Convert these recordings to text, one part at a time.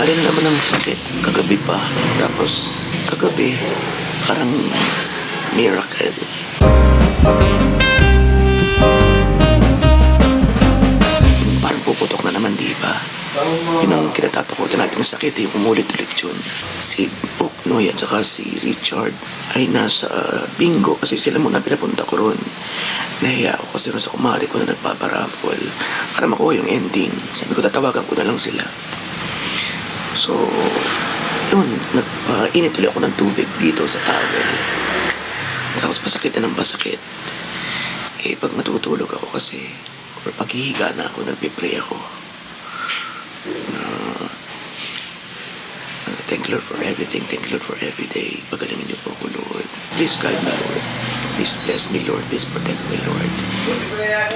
Tumali na naman ang sakit. Kagabi pa. Tapos, kagabi, parang miracle. Parang puputok na naman, di ba? Yun ang kinatatakutan nating sakit, yung umulit-ulit yun. Si Puknoy at saka si Richard ay nasa bingo kasi sila muna pinapunta ko ron. Nahiya ako kasi ron sa kumari ko na nagpaparaffle para makuha yung ending. Sabi ko, tatawagan ko na lang sila. So, yun, nagpainit ulit ako ng tubig dito sa towel. Tapos pasakit na ng pasakit. Eh, pag matutulog ako kasi, or paghihiga na ako, nagpipray ako. Uh, thank you, Lord, for everything. Thank you, Lord, for every day. Pagalingin niyo po ako, Lord. Please guide me, Lord. Please bless me, Lord. Please protect me, Lord.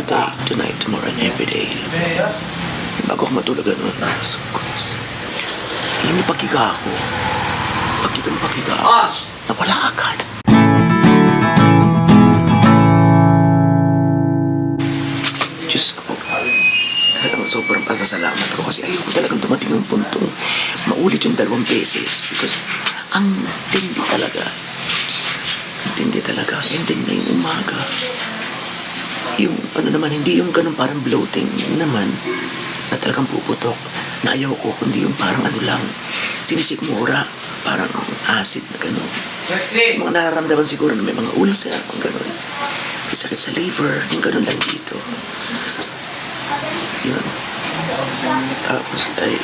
Today, tonight, tomorrow, and every day. Bago ako matulog, ano, nasa krus. Paghiga ako. Paghiga ng paghiga ako. Nawala agad. Diyos ko. Talagang sobrang pasasalamat ko kasi ayoko talagang dumating yung puntong maulit yung dalawang beses because ang tindi talaga. Ang tindi talaga. And then ngayong umaga, yung ano naman, hindi yung ganun parang bloating naman na talagang puputok na ayaw ko, kundi yung parang ano lang, sinisikmura, parang acid na gano'n. Mga nararamdaman siguro na may mga ulcer, ang gano'n. May sakit sa liver, yung gano'n lang dito. Yun. Tapos ay...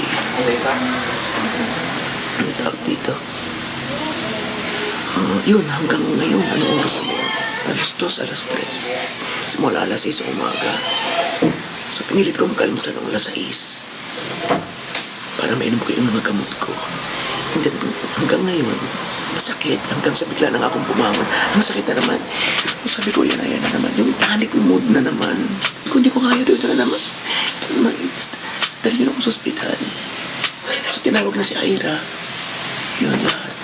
Ano tawag dito? Ah, yun, hanggang ngayon, anong oras mo? Alas dos, alas tres. Simula alas 6 sa umaga. So, pinilit ko magkalmusan ng alas 6. Para mainom ko yung mga gamot ko. And then, hanggang ngayon, masakit. Hanggang sa bigla na nga akong bumangon. Ang sakit na naman. Sabi ko, yan na, yan na naman. Yung panic mood na naman. Kung hindi ko kaya, ito na naman. Naman. Dalhin ako sa ospital. So, tinawag na si Ira. Yun lahat.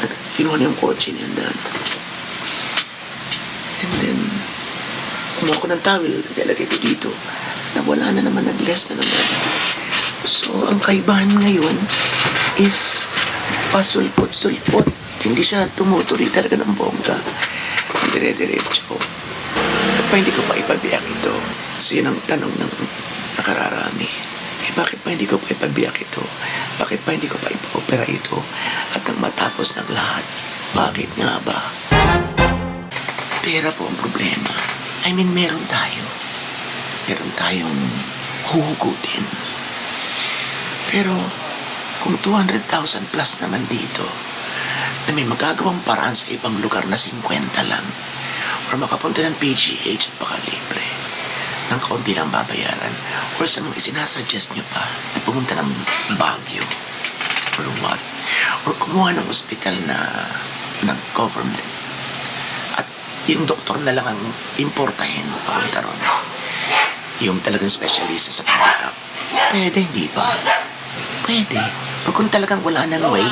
Nag- Kinuha na yung kotse niya dan. And then, kumuha ko ng towel, nilagay ko dito. Nawala na naman, nag-less na naman. So, ang kaibahan ngayon is pasulpot-sulpot. Hindi siya tumuturi talaga ng bongga. Dire-diretso. Ba't pa hindi ko pa ipabiyak ito? So, yun ang tanong ng nakararami. Eh, bakit pa hindi ko pa ipabiyak ito? Bakit pa hindi ko pa ipa-opera ito? At ang matapos ng lahat, bakit nga ba? Pera po ang problema. I mean, meron tayo. Meron tayong huhugutin. Pero, kung 200,000 plus naman dito, na may magagawang paraan sa ibang lugar na 50 lang, or makapunta ng PGH at baka libre, ng kaunti lang babayaran, or sa mga isinasuggest nyo pa, na pumunta ng Baguio, or what, or kumuha ng ospital na ng government, at yung doktor na lang ang importahin papunta ron. Yung talagang specialist sa pangarap. Pwede, hindi ba? Pwede. Pag kung talagang wala nang way,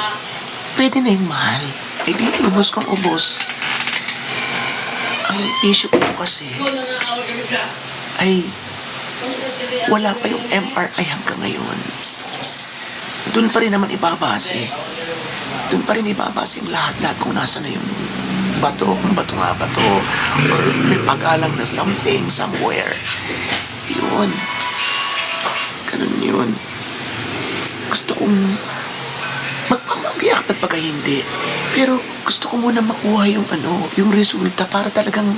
pwede na yung mahal. Eh di, ubos kong ubos. Ang issue ko kasi ay wala pa yung MRI hanggang ngayon. Doon pa rin naman ibabase. Doon pa rin ibabase yung lahat-lahat kung nasa na yung bato, bato nga bato, or may pagalang na something, somewhere. Yun. Ganun yun. Gusto kong magpamabiyak at baka hindi. Pero gusto ko muna makuha yung ano, yung resulta para talagang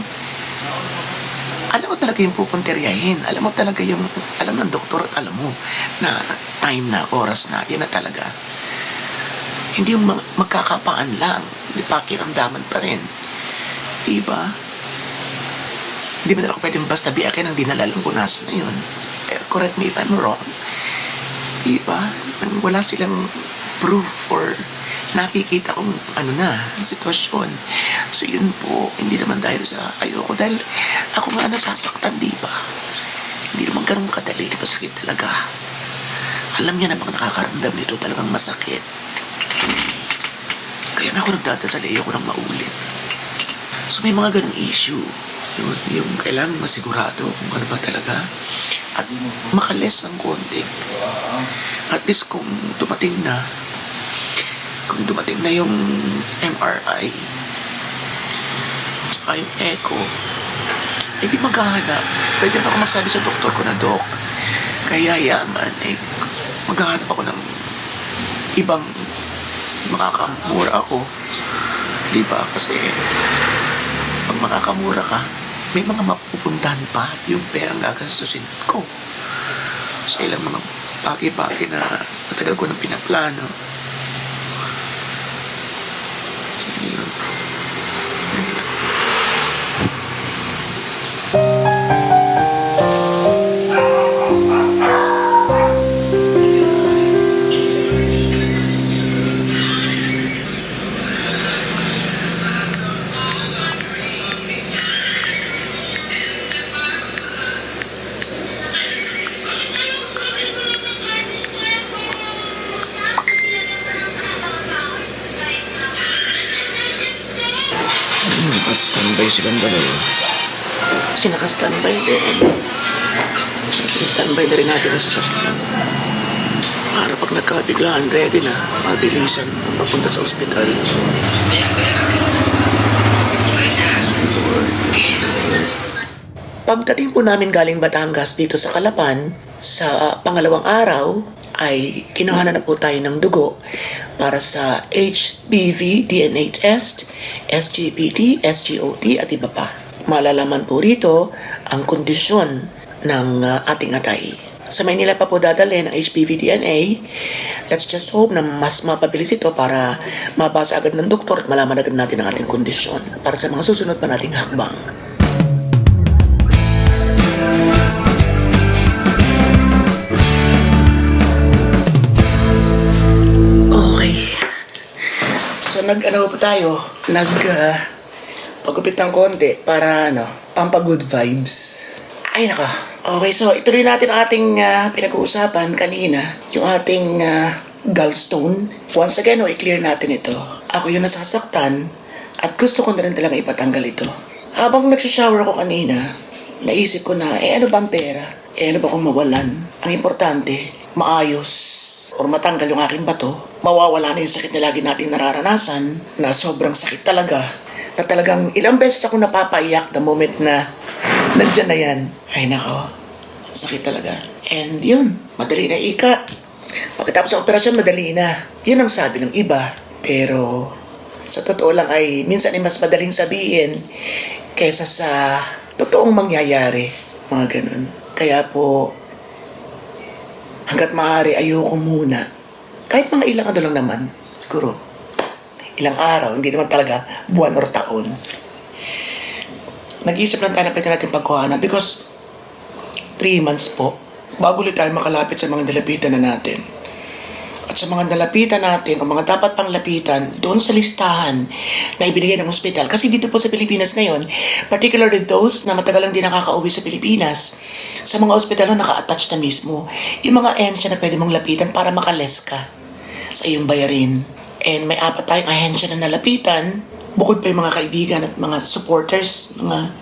alam mo talaga yung pupunteryahin. Alam mo talaga yung, alam ng doktor at alam mo na time na, oras na, yan na talaga. Hindi yung mag- magkakapaan lang. Hindi pakiramdaman pa rin. Diba? Hindi na ako pwedeng basta biyakin ang dinalalang ko nasa na yun. Eh, correct me if I'm wrong. Diba? Wala silang proof or nakikita kong ano na, sitwasyon. So yun po, hindi naman dahil sa ayoko. Dahil ako nga nasasaktan, di ba? Hindi naman ganun kadali, di ba sakit talaga. Alam niya namang nakakaramdam nito talagang masakit. Kaya na ako nagdadasal, ayoko nang maulit. So may mga ganung issue. Yun, yung kailangan masigurado kung ano ba talaga. At makales ang konti. At least kung dumating na, kung dumating na yung MRI, tsaka yung echo, eh di maghahanap. Pwede na ako magsabi sa doktor ko na, Dok, kaya yaman, eh, maghahanap ako ng ibang makakamura ako. Di ba? Kasi pag makakamura ka, may mga mapupuntahan pa yung perang gagastusin ko. Sa ilang mga bagay-bagay na matagal ko nang pinaplano. Yun. Hmm, Kasi naka-standby din. Standby na rin natin ang sasakyan. Para pag nagkabiglaan, ready na. Mabilisan papunta sa ospital. Pagdating po namin galing Batangas dito sa Kalapan, sa pangalawang araw ay kinuha na, na po tayo ng dugo para sa HPV DNA test, SGPT, SGOT at iba pa. Malalaman po rito ang kondisyon ng uh, ating atay. Sa Maynila pa po dadalhin ang HPV DNA. Let's just hope na mas mapabilis ito para mabasa agad ng doktor at malaman agad natin ang ating kondisyon para sa mga susunod pa nating hakbang. Okay. So nag-ano pa tayo? Nag uh, pagupit ng konti para ano, pampagood vibes. Ay naka. Okay, so ituloy natin ang ating uh, pinag-uusapan kanina. Yung ating uh, gallstone. Once again, oh, i-clear natin ito. Ako yung nasasaktan at gusto ko na rin talaga ipatanggal ito. Habang nagsishower ako kanina, naisip ko na, eh ano bang pera? Eh ano ba kung mawalan? Ang importante, maayos or matanggal yung aking bato, mawawala na yung sakit na lagi nating nararanasan, na sobrang sakit talaga, na talagang ilang beses ako napapaiyak the moment na nandyan na yan. Ay nako, ang sakit talaga. And yun, madali na ika. Pagkatapos ng operasyon, madali na. Yun ang sabi ng iba. Pero sa totoo lang ay minsan ay mas madaling sabihin kaysa sa totoong mangyayari. Mga ganun. Kaya po, hanggat maaari ayoko muna. Kahit mga ilang ano lang naman, siguro, ilang araw, hindi naman talaga buwan or taon. Nag-iisip lang tayo na pwede natin pagkuhanan because three months po, bago ulit tayo makalapit sa mga nalapitan na natin. At sa mga nalapitan natin o mga dapat pang lapitan doon sa listahan na ibinigay ng ospital. Kasi dito po sa Pilipinas ngayon, particularly those na matagal lang din nakakauwi sa Pilipinas, sa mga ospital na naka-attach na mismo, yung mga ahensya na pwede mong lapitan para makales ka sa iyong bayarin. And may apat tayong ahensya na nalapitan, bukod pa yung mga kaibigan at mga supporters, mga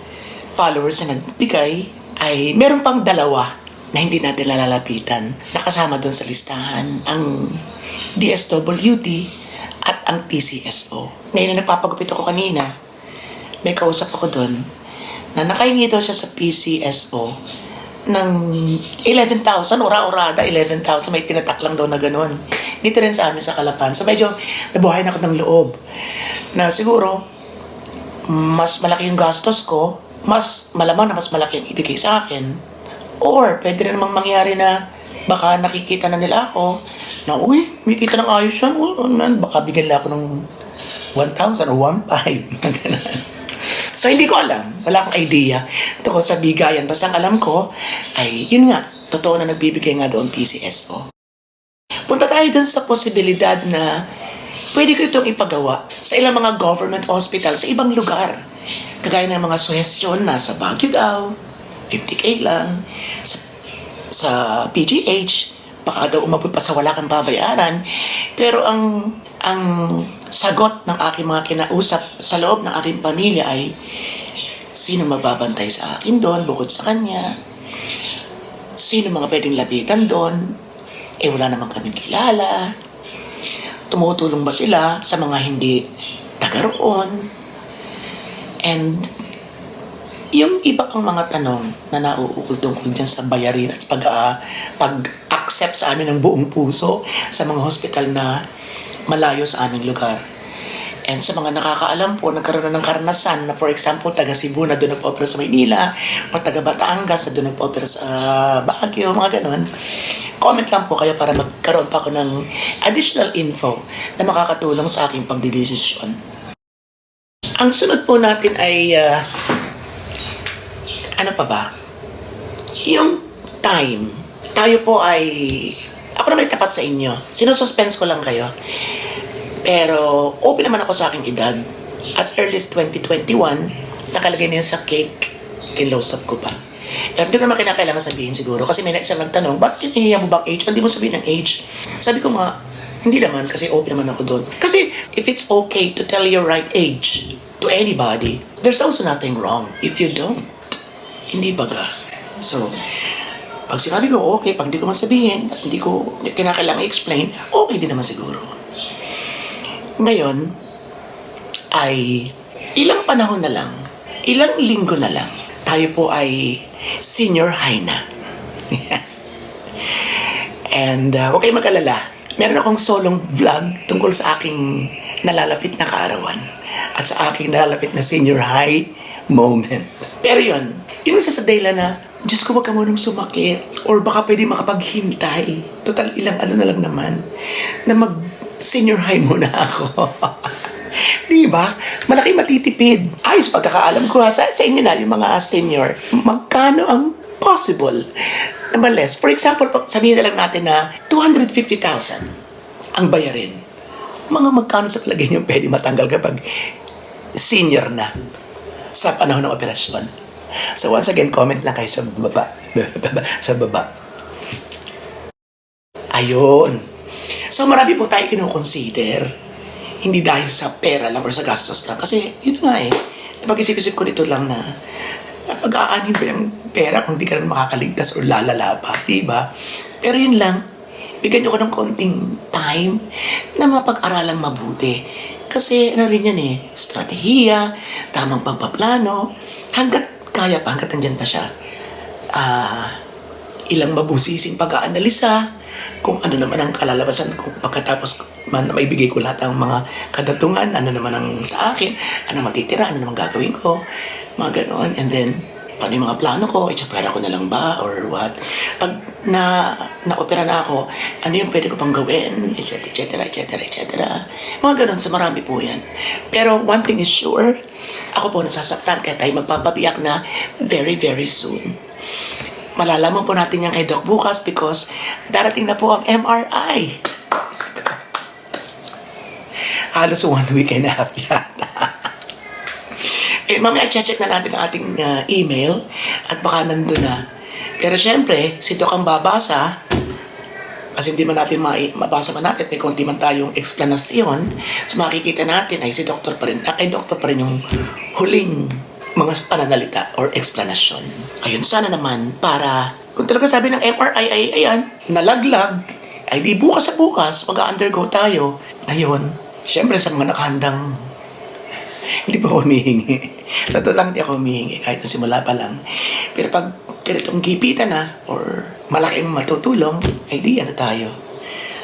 followers na nagbigay, ay meron pang dalawa na hindi natin lalalapitan. Nakasama doon sa listahan ang DSWD at ang PCSO. Ngayon na nagpapagupit ako kanina, may kausap ako doon na nakahingi daw siya sa PCSO ng 11,000, ura-urada, 11,000, may tinatak lang daw na ganun. Dito rin sa amin sa Kalapan. So medyo nabuhay na ako ng loob na siguro mas malaki yung gastos ko, mas malamang na mas malaki ang ibigay sa akin. Or, pwede rin namang mangyari na baka nakikita na nila ako na, uy, may kita ng ayos yan. Uy, ano man, baka bigyan nila ako ng 1,000 o 1,500. Ganun. so, hindi ko alam. Wala akong idea tungkol sa bigayan. Basta ang alam ko ay, yun nga, totoo na nagbibigay nga doon PCSO. Punta tayo dun sa posibilidad na pwede ko itong ipagawa sa ilang mga government hospital sa ibang lugar. Kagaya ng mga suggestion na sa Baguio daw, 50k lang. Sa, sa PGH, baka daw umabot pa sa wala kang babayaran. Pero ang ang sagot ng aking mga kinausap sa loob ng aking pamilya ay sino magbabantay sa akin doon bukod sa kanya? Sino mga pwedeng lapitan doon? Eh wala naman kaming kilala. Tumutulong ba sila sa mga hindi taga roon? And yung iba pang mga tanong na nauukol tungkol dyan sa bayarin at pag, ah, pag-accept sa amin ng buong puso sa mga hospital na malayo sa aming lugar. And sa mga nakakaalam po, nagkaroon na ng karanasan na for example, taga Cebu na doon nagpo-opera sa Maynila o taga Batangas na doon nagpo-opera sa Baguio, mga ganon. Comment lang po kayo para magkaroon pa ako ng additional info na makakatulong sa aking pagdidesisyon. Ang sunod po natin ay ah, ano pa ba? Yung time. Tayo po ay... Ako naman tapat sa inyo. Sinususpense ko lang kayo. Pero open naman ako sa aking edad. As early as 2021, nakalagay na yun sa cake. Kinlose up ko pa. Eh, hindi ko naman kinakailangan sabihin siguro. Kasi may isang nagtanong, ba't kinihiya mo ba ang age? Hindi mo sabihin ang age. Sabi ko nga, hindi naman kasi open naman ako doon. Kasi if it's okay to tell your right age to anybody, there's also nothing wrong if you don't. Hindi baga. So, pag sinabi ko, okay, pag hindi ko man sabihin, hindi ko kinakailangan i-explain, okay din naman siguro. Ngayon, ay ilang panahon na lang, ilang linggo na lang, tayo po ay senior high na. And uh, huwag kayong mag-alala, meron akong solong vlog tungkol sa aking nalalapit na kaarawan at sa aking nalalapit na senior high moment. Pero yun, yun sa dahilan na, Diyos ko, wag ka munang sumakit. Or baka pwede makapaghintay. Total, ilang ano na lang naman. Na mag senior high muna ako. Di ba? Malaki matitipid. Ayos pagkakaalam ko ha, sa, sa inyo na, yung mga senior, magkano ang possible na ma-less? For example, pag sabihin na lang natin na 250,000 ang bayarin. Mga magkano sa palagay niyo pwede matanggal kapag senior na sa panahon ng operasyon? So once again, comment lang kayo sa baba. sa baba. Ayun. So marami po tayo kinoconsider. Hindi dahil sa pera lang or sa gastos lang. Kasi yun nga eh. Napag-isip-isip ko dito lang na pag-aanin ba yung pera kung di ka rin makakaligtas or lalala pa, di ba? Pero yun lang, bigyan nyo ko ng konting time na mapag-aralang mabuti. Kasi ano rin yan eh, strategiya, tamang pagpaplano, hanggat kaya pa, hanggat nandyan pa siya. Ah, ilang mabusising pag-aanalisa, kung ano naman ang kalalabasan kung pagkatapos man maibigay ko lahat ng mga kadatungan, ano naman ang sa akin, ano matitira, ano naman gagawin ko, mga ganoon. And then, paano yung mga plano ko, itsapera ko na lang ba, or what. Pag na, na-opera na ako, ano yung pwede ko pang gawin, etc., etc., etc., etc. Mga ganon, sa marami po yan. Pero one thing is sure, ako po nasasaktan, kaya tayo magpapabiyak na very, very soon malalaman po natin yan kay Doc bukas because darating na po ang MRI. Halos one week and a half yata. eh, mamaya check na natin ang ating uh, email at baka nandun na. Pero syempre, si Doc ang babasa kasi hindi man natin ma- mabasa man natin, may konti man tayong explanation. So makikita natin ay si Doctor pa rin, ah, kay Doctor pa rin yung huling mga pananalita or explanation. Ayun, sana naman para kung talaga sabi ng MRI ay ayan, nalaglag, ay di bukas sa bukas, mag-undergo tayo. Ayun, syempre sa mga nakahandang hindi pa humihingi. Sa totoo lang, hindi ako humihingi kahit na simula pa lang. Pero pag ganitong gipitan na or malaking matutulong, ay di ano tayo.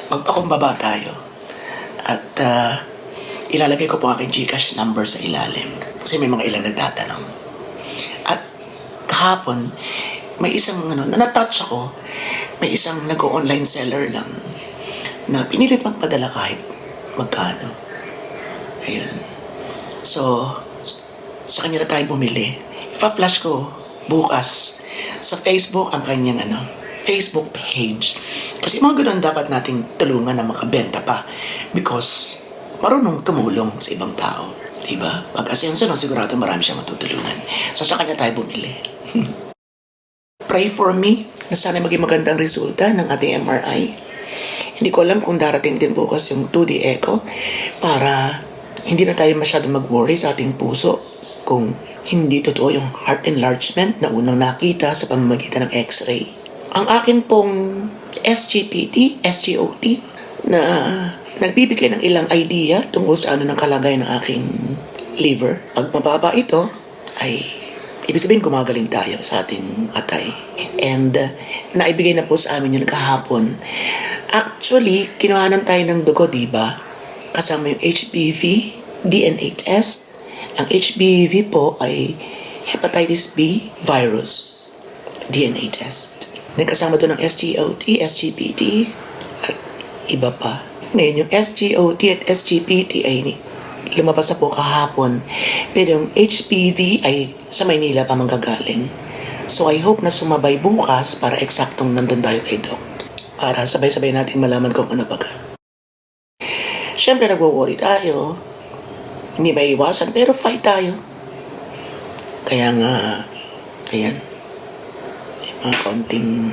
Magpakumbaba tayo. At ah, ilalagay ko po aking Gcash number sa ilalim. Kasi may mga ilan nagtatanong. At kahapon, may isang ano, na na-touch ako, may isang nag-online seller lang na pinilit magpadala kahit magkano. Ayun. So, sa kanya na tayo bumili. Ipa-flash ko bukas sa Facebook ang kanyang ano, Facebook page. Kasi mga ganun dapat nating tulungan na makabenta pa because marunong tumulong sa ibang tao. Diba? Pag asenso no, sigurado marami siyang matutulungan. So sa kanya tayo bumili. Pray for me na sana maging magandang resulta ng ating MRI. Hindi ko alam kung darating din bukas yung 2D echo para hindi na tayo masyado mag-worry sa ating puso kung hindi totoo yung heart enlargement na unang nakita sa pamamagitan ng x-ray. Ang akin pong SGPT, SGOT, na nagbibigay ng ilang idea tungkol sa ano ng kalagayan ng aking liver. Pag mababa ito, ay ibig sabihin gumagaling tayo sa ating atay. And uh, naibigay na po sa amin yun kahapon. Actually, kinuhanan tayo ng dugo, di ba? Kasama yung HBV, DNA test. Ang HBV po ay hepatitis B virus DNA test. Then kasama doon ang SGOT, SGPT, at iba pa. Ngayon, yung SGOT at SGPT ay ni- lumabas na po kahapon. Pero yung HPV ay sa Maynila pa manggagaling. So I hope na sumabay bukas para eksaktong nandun tayo kay Doc. Para sabay-sabay natin malaman kung ano baga. Siyempre nagwo-worry tayo. Hindi may iwasan, pero fight tayo. Kaya nga, ayan, may mga konting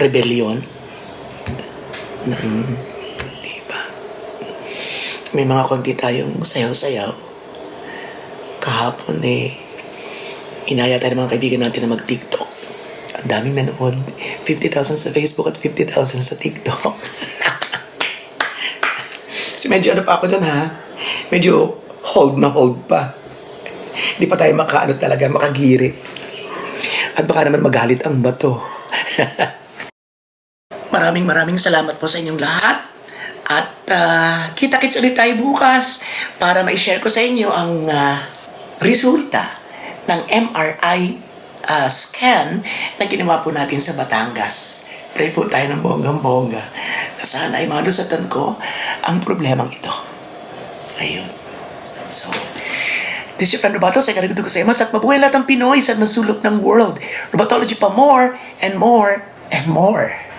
rebellion ng, ba? May mga konti tayong sayaw-sayaw. Kahapon eh, inaya tayo ng mga kaibigan natin na mag-TikTok. Ang daming nanood. 50,000 sa Facebook at 50,000 sa TikTok. so medyo ano pa ako dun ha? Medyo hold na hold pa. Hindi pa tayo makaano talaga, makagiri. At baka naman magalit ang bato. maraming maraming salamat po sa inyong lahat. At ah, kita-kits ulit tayo bukas para ma-share ko sa inyo ang ah, resulta ng MRI ah, scan na ginawa po natin sa Batangas. Pray po tayo ng bonggang-bongga na sana ay malusatan ko ang problemang ito. Ayun. So, this is your friend Robato. Sa ikaragod ko sa imas at mabuhay lahat ng Pinoy sa masulok ng world. Robatology pa more and more and more.